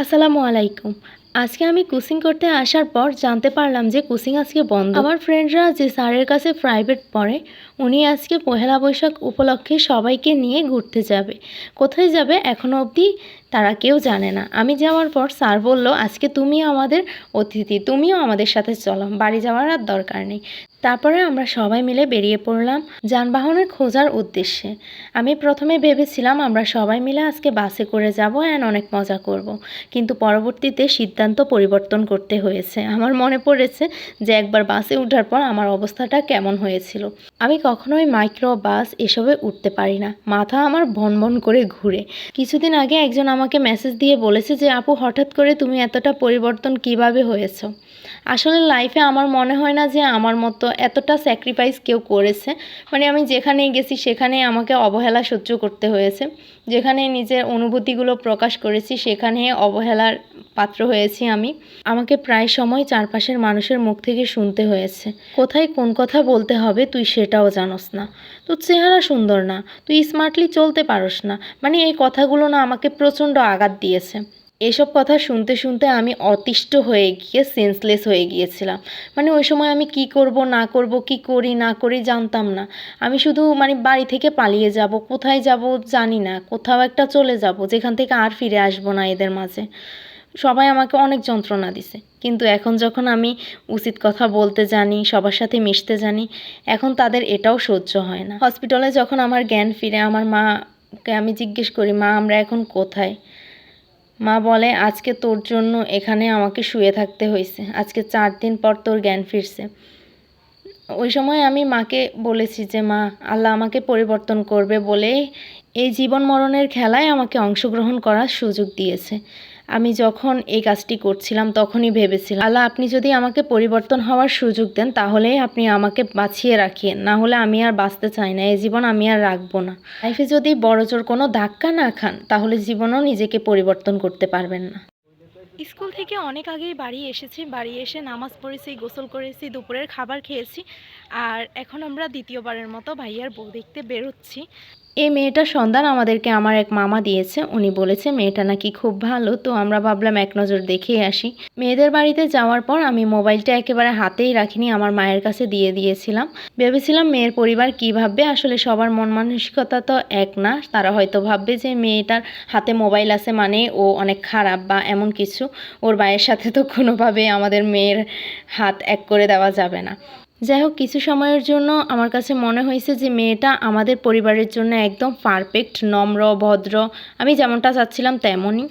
আসসালামু আলাইকুম। আজকে আমি কোচিং করতে আসার পর জানতে পারলাম যে কোচিং আজকে বন্ধ। আমার ফ্রেন্ডরা যে স্যারের কাছে প্রাইভেট পড়ে, উনি আজকে পহেলা বৈশাখ উপলক্ষে সবাইকে নিয়ে ঘুরতে যাবে। কোথায় যাবে এখনও অবধি তারা কেউ জানে না। আমি যাওয়ার পর স্যার বলল, আজকে তুমি আমাদের অতিথি, তুমিও আমাদের সাথে চলো, বাড়ি যাওয়ার আর দরকার নেই। তারপরে আমরা সবাই মিলে বেরিয়ে পড়লাম যানবাহনের খোঁজার উদ্দেশ্যে। আমি প্রথমে ভেবেছিলাম আমরা সবাই মিলে আজকে বাসে করে যাব অ্যান্ড অনেক মজা করব। কিন্তু পরবর্তীতে সিদ্ধান্ত পরিবর্তন করতে হয়েছে। আমার মনে পড়েছে যে একবার বাসে ওঠার পর আমার অবস্থাটা কেমন হয়েছিল। আমি কখনোই মাইক্রো বাস এসবে উঠতে পারি না। মাথা আমার ভন ভন করে ঘুরে। কিছুদিন আগে একজন আমাকে মেসেজ দিয়ে বলেছে যে, আপু, হঠাৎ করে তুমি এতটা পরিবর্তন কীভাবে হয়েছো? আসলে লাইফে আমার মনে হয় না যে আমার মতো এতটা স্যাক্রিফাইস কেউ করেছে। মানে আমি যেখানেই গেছি সেখানে আমাকে অবহেলা সহ্য করতে হয়েছে। যেখানে নিজের অনুভূতিগুলো প্রকাশ করেছি সেখানে অবহেলার পাত্র হয়েছি আমি। আমাকে প্রায় সময় চারপাশের মানুষের মুখ থেকে শুনতে হয়েছে। কোথায় কোন কথা বলতে হবে তুই সেটাও জানোস না। তোর চেহারা সুন্দর না। তুই স্মার্টলি চলতে পারস না। মানে এই কথাগুলো না আমাকে প্রচণ্ড আঘাত দিয়েছে। এসব কথা শুনতে শুনতে আমি অতিষ্ঠ হয়ে গিয়ে সেন্সলেস হয়ে গিয়েছিলাম। মানে ওই সময় আমি কি করব, না করব, কি করি, না করি জানতাম না। আমি শুধু মানে বাড়ি থেকে পালিয়ে যাব, কোথায় যাব জানি না। কোথাও একটা চলে যাব, যেখান থেকে আর ফিরে আসব না এদের মাঝে। সবাই আমাকে অনেক যন্ত্রণা দিছে। কিন্তু এখন যখন আমি উচিত কথা বলতে জানি, সবার সাথে মিশতে জানি, এখন তাদের এটাও সহ্য হয় না। হসপিটালে যখন আমার জ্ঞান ফিরে, আমার মাকে আমি জিজ্ঞেস করি, মা, আমরা এখন কোথায়? মা বলে, আজকে তোর জন্য এখানে আমাকে শুয়ে থাকতে হয়েছে। আজকে চার দিন পর তোর জ্ঞান ফিরছে। ওই সময় আমি মাকে বলেছি যে, মা, আল্লাহ আমাকে পরিবর্তন করবে বলে এই জীবন মরণের খেলায় আমাকে অংশগ্রহণ করার সুযোগ দিয়েছে। আমি যখন এই কাজটি করছিলাম তখনই ভেবেছিলাম, আল্লাহ, আপনি যদি আমাকে পরিবর্তন হওয়ার সুযোগ দেন তাহলে আপনি আমাকে বাঁচিয়ে রাখিয়েন। না হলে আমি আর বাঁচতে চাই না, এই জীবন আমি আর রাখব না। লাইফে যদি বড় জোর কোনো ধাক্কা না খান, তাহলে জীবনও নিজেকে পরিবর্তন করতে পারবেন না। স্কুল থেকে অনেক আগেই বাড়ি এসেছি। বাড়ি এসে নামাজ পড়েছি, গোসল করেছি, দুপুরের খাবার খেয়েছি। আর এখন আমরা দ্বিতীয়বারের মতো ভাইয়ার বউ দেখতে বেরোচ্ছি। এই মেয়েটার সন্ধান আমাদেরকে আমার এক মামা দিয়েছে। উনি বলেছে, মেয়েটা নাকি খুব ভালো। তো আমরা ভাবলাম, এক নজর দেখেই আসি। মেয়েদের বাড়িতে যাওয়ার পর আমি মোবাইলটা একেবারে হাতেই রাখিনি, আমার মায়ের কাছে দিয়ে দিয়েছিলাম। ভেবেছিলাম, মেয়ের পরিবার কী ভাববে? আসলে সবার মন মানসিকতা তো এক না। তারা হয়তো ভাববে যে মেয়েটার হাতে মোবাইল আছে মানে ও অনেক খারাপ বা এমন কিছু। ওর ভাইয়ের সাথে তো কোনোভাবে আমাদের মেয়ের হাত এক করে দেওয়া যাবে না। যাই হোক, কিছু সময়ের জন্য আমার কাছে মনে হয়েছে যে মেয়েটা আমাদের পরিবারের জন্য একদম পারফেক্ট নম্র, ভদ্র। আমি যেমনটা চাচ্ছিলাম তেমনই।